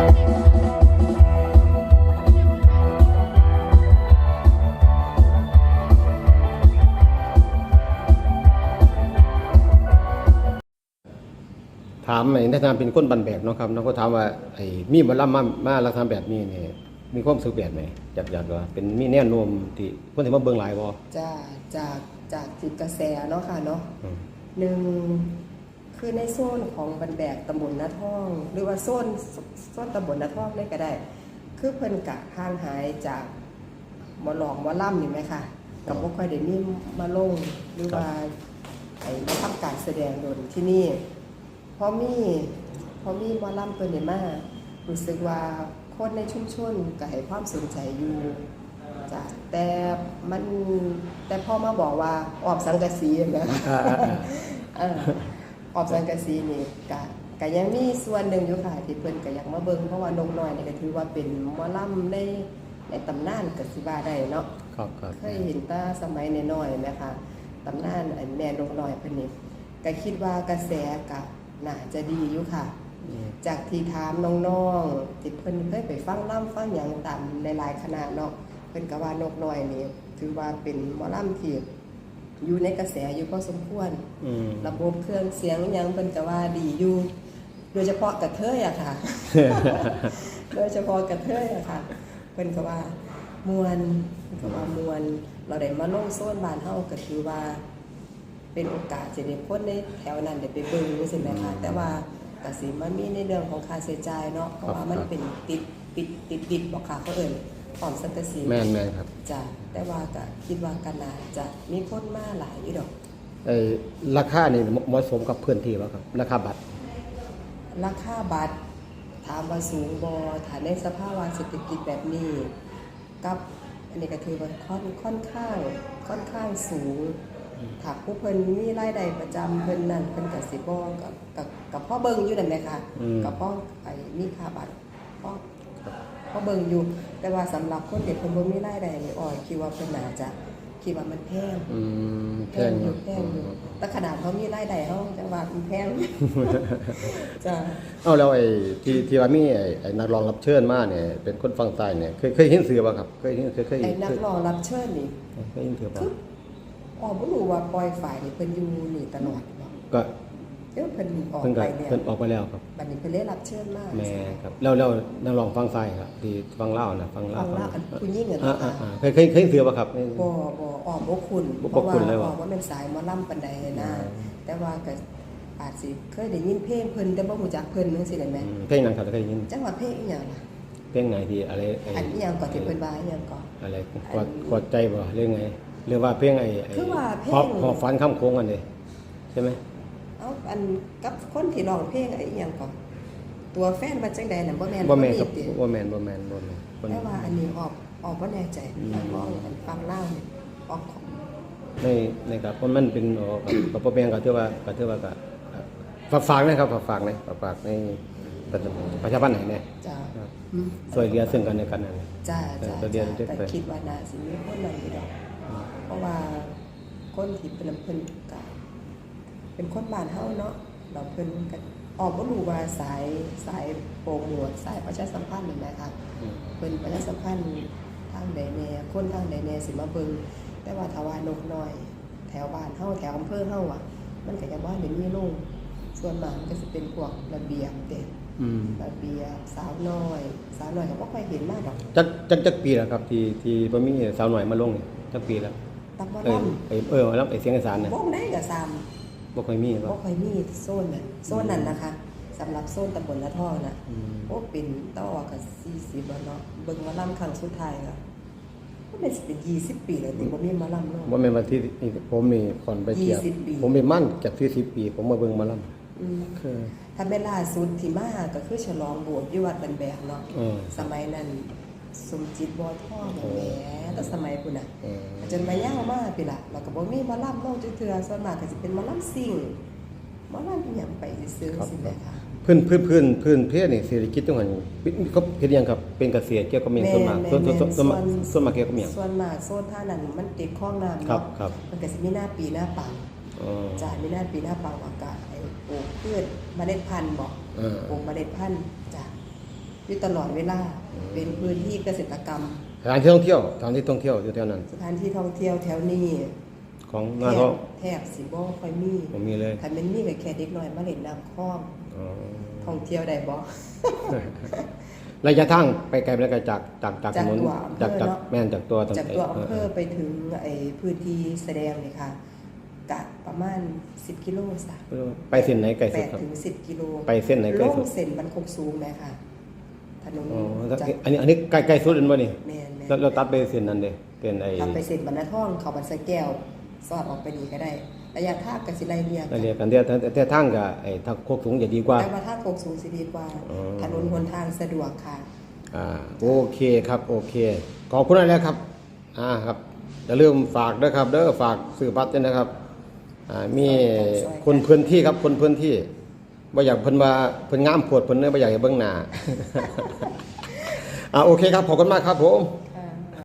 ถามไอ้นักทำเป็นคนบันแบบเนาะครับน้องก็ถามว่าไอ้มีบรรลัมมามาลักษณะแบบนี้เนี่ยมีความรู้สึกแบบไหนอยากอยากว่าเป็นมีแนวโน้มที่คนที่มาเบิ่งหลายบ่จะจากจากจิตกระแสเนาะค่ะเนาะอืมหนึ่ง คือในโซนของบันแบกตำบลนาท่อง หรือว่าโซนโซนตำบลนาท่องได้ก็ได้ คือเพิ่นกะห่างหายจากหมอหลองหมอล่ำนี่ไหมค่ะกับบ่ค่อยได้มีมาลงหรือว่าไอ้มาทำการแสดงโดนที่นี่พอมีพอมีหมอล่ำตัวนี้มารู้สึกว่าคนในชุมชนก็ให้ความสนใจอยู่จ้ะแต่มันแต่พอมาบอกว่าออบสังกะสีนะ ออ่าอ่าเออออบสังกะสีนี่กะกะยังมีส่วนหนึ่งอยู่ค่ะที่เพิ่นก็อยากมาเบิ่งเพราะว่านกน้อยนี่ก็ถือว่าเป็นหมอลำในในตำนานก็สิว่าได้เนาะครับครับเคยเห็นตาสมัยน้อยๆไหมคะตำนานไอ้แม่นกน้อยเพิ่นนี่ก็คิดว่ากระแสก็น่าจะดีอยู่ค่ะ จากที่ถามน้องๆที่เพิ่นเคยไปฟังล่ำฟังหยังตามหลายๆคณะเนาะเพิ่นก็ว่านกน้อยนี่ถือว่าเป็นหมอลำที่ อยู่ในกระแสอยู่พอสมควรอืมระบบเครื่องเสียงอิหยังเพิ่นก็ว่าดีอยู่ โดยเฉพาะกระเทยอะค่ะ โดยเฉพาะกระเทยอะค่ะเพิ่นก็ว่ามวนเพิ่นก็ว่ามวนเราได้มาลงโซนบ้านเฮาก็ถือว่า เป็นโอกาสสิได้คนในแถวนั้นได้ไปเบิ่งจังซี่แหมคะแต่ว่าก็สิมันมีในเรื่องของค่าใช้จ่ายเนาะเพราะว่ามันเป็นติดปิดติดดิบบ่ค่ะเขาเอิ้น พร้อมสังกะสีแม่นแม่นครับจ้ะแต่ว่าก็คิดว่าก็น่าจะมีคนมาหลายอยู่ดอก ไอ้ราคานี่เหมาะสมกับพื้นที่บ่ครับ ราคาบัตร ราคาบัตรถามว่าสูงบอฐานในสภาวะเศรษฐกิจแบบนี้ กับอันนี้ก็ถือว่าค่อนค่อนข้างค่อนข้างสูงถ้าผู้เพิ่นมีรายได้ประจำเพิ่นนั่นเพิ่นก็สิบ่กับกับกับพ่อเบิ่งอยู่นั่นแหละค่ะอืม กับพ่อไอ้มีค่าบัตรพ่อ พ่อเบิ่งอยู่ แต่ว่าสำหรับคนเด็กเพิ่นบ่มีรายได้นี่อ้อยคิดว่าเพิ่นน่าจะคิดว่ามันแพงอืมแพแพงงออยู่ยู่แพงอยู่แต่ขนาดเขามีรายได้เขาจังหวัดมันแพงจ้ะเอาแล้วไอ้ที่ที่ว่ามีไอ้ไอ้นักร้องรับเชิญมาเนี่ยเป็นคนฝั่งใต้เนี่ยเคยเคยเห็นเสือบ่ครับเคยเห็นเคยเคยไอ้นัเคกยร้องรับเชิญนี่เคยเห็นเสือบ่คืออ๋อบ่รู้ว่าปล่อยฝ่ายนี่เพิ่นอยู่นี่ตลอดบ่ก็ เดี๋ยวเพิ่นออกเพิ่นก็ไปแล้วเพิ่นออกไปแล้วครับบัดนี้เพิ่นได้รับเชิญมาแม่ครับแล้วแล้วนักร้องฟังซ้ายครับที่ฟังลาวนะฟังลาฟัวงลาวอันผู้หญิงอะอ่าเนาะอ่าค่ะอ่าเคยเคยเคยเห็นเสือบ่ครับ บ่บ่อ้อมบ่คุณบ่เพราะว่าคุ้นเลยว่ะอ้อมว่าเป็นสายหมอลำปานใดนะ แต่ว่าก็อาจสิเคยได้ยินเพลงเพิ่นแต่บ่รู้จักเพิ่นจังซี่ได้ไหมอืมเพลงนั้นครับเคยได้ยินจังว่าเพลงอีหยังล่ะเพลงไหนที่อะไรไอ้อันอีหยังก่อนที่เพิ่นว่าอีหยังก่อน อะไรกอดกอดใจบ่เรื่องไงเรื่องว่าเพลงไอ้ไอ้คือว่าเพลงหอบหอบฝันข้ามโค้งกันเลยใช่ไหมเอาอันกับคนที่ร้องเพลงไอ้อีหยังก่อนตัวแฟนมันจังใดน่ะบ่แม่นบ่แม่นครับติบ่แม่นบ่แม่นบ่แม่นคนแต่ว่าอันนี้ออกออกบ่แน่ใจอันร้องอันฟังเล่าวนี่ออกของในในครับเพราะมันเป็นอ๋อกับบ่แม่นก็ถือว่าก็ถือว่าก็ฝากฝากนะครับฝากฝากนะฝากฝากในประชาพันธ์ไหนแน่ จ้าครับ อืมช่วยเหลือซึ่งกันและกันนั่นแหละ จ้าเออจ้าตัวเดียวจ้าเด็กแต่ไปคิดว่าน่าสิมีคนนั้นอยู่ดอก เพราะว่าคนที่เป็นเพิ่นก็ เป็นคนบ้านเฮาเนาะเราเพิ่นก็ออกบ่รู้ว่าสายสายโปรโมทสายประชาสัมพันธ์นี่แหละค่ะอืมเพิ่นประชาสัมพันธ์ทางใดแน่คนทางใดแน่สิมาเบิ่งแต่ว่าถ้าว่านกน้อย แถวบ้านเฮาแถวอำเภอเฮาอะ มันก็ยังบ่ได้มีลงส่วนมากมันก็สิเป็นพวกระเบียบเด็กอืมระเบียบสาวน้อย สาวน้อยก็บ่ค่อยเห็นมาดอกจักจักจักปีแล้วครับที่ที่บ่มีสาวหน่อยมาลงนี่จักปีแล้วตักบ่เอ้ยลำเอ้ยเออแล้วไอ้เสียงอีสานน่ะวงได้ก็ซ้ บ่ค่อยมีำบ่บ่ค่อยมีโซนน่ะโซนนั้นนะคะสำหรับโซนตำบลละท่อน่ะอืมโอ้เป็นต่อก็40แล้วเนาะเบิ่งหมาลำครั้งสุดท้ายก็มันเป็นสิเป็น20 ปีแล้วที่บ่มีหมาลำเนาะ บ่แม่นว่าที่นี่ผมนี่ก่อนไปเที่ยว20ปี ผมไปมั่นจาก40ปี ผมมาเบิ่งหมาลำอืมคือ ถ้าเป็นล่าสุดที่มาก็คือฉลองโบสถ์อยู่วัดบันแบกเนาะเออสมัยนั้น สมจิตบ่ท่อแหมแต่สมัยพุ่นน่ะเออจนมายาวมาพี่ละแล้วก็บ่มีหมอลำลงจักเทื่อส่วนมากก็สิเป็นหมอลำซิ่งหมอลำอีหยังไปซื้อๆสิแม่ค่ะพื้นพื้นพื้นพื้นเพศนี่เศรษฐกิจจังหันเขาเฮ็ดหยังครับเป็นเกษตรเกี่ยวกับเมียงส่วนมากส่วนส่วนส่วนมากส่วนมากเกี่ยวกับเมียงส่วนมากโซนท่านั้นมันติดคลองน้ำครัเนาะบครับมันก็สิมีหน้าปีหน้าปังอ๋อจ้ะมีหน้าปีหน้าปังอากาศไอ้ปลูกพืชเมล็ดพันธุ์บ่เออปลูกเมล็ดพันธุ์จ้ะ อยู่ตลอดเวลา เป็นพื้นที่เกษตรกรรมสถานที่ท่องเที่ยวสถานที่ท่องเที่ยวอยู่แถวนั้น สถานที่ท่องเที่ยวแถวนี้ของแทงานบเขาแทบสิบ่ค่อยมีผมมีเลยถ้าแมันมีก็แค่เด็กน้อยมาเล่นน้ำคลองอ๋อท่องเที่ยวได้บ่ ระยะทางไปไกลไปไกลจากจากจากถจากนนตัวอำเภอจากจากเนอะ แม่นจากตัวจากตัวอำเภอไปถึงไอ้พื้นที่แสดงเลยค่ะกะประมาณ 10 กิโลซะเออไปเส้นไหนไกลสุด8ครับ ถึง10กิโลไปเส้นไหนไกลสุดงเส้นมันคงสูงไหมค่ะ ถนนอ๋อแล้วจากอันนี้อันนี้ไกลไกลสุดอันบ่นี่แม่นแม่แล้วนเราตัดไปเส้นนั้นเด้เป็นไอ้ทำไปเส้นบรรณท่องเขาบันสะแก้วสอดออกไปนี่ก็ได้ระยะทางกับสิไลเรียกนั่นเรียกกันแต่แต่แต่ทางกับไอ้ทางโคกสูงจะดีกว่า แต่ว่าถ้าโคกสูงสิดีกว่า อ๋อ ถนนหนทางสะดวกค่ะ อ่าโอเคครับ โอเค ขอบคุณอะไรครับ อ่าครับอย่าลืมฝากด้วยครับเด้อฝากสื่อบัตรด้วยนะครับ อ่ามีคนพื้นที่ครับคนพื้นที่ บ่อยากเพิ่นว่าเพิ่นงามโพดเพิ่นเด้อบ่อยากให้เบิ่งหน้าอ่าโอเคครับขอบคุณมากครับผมค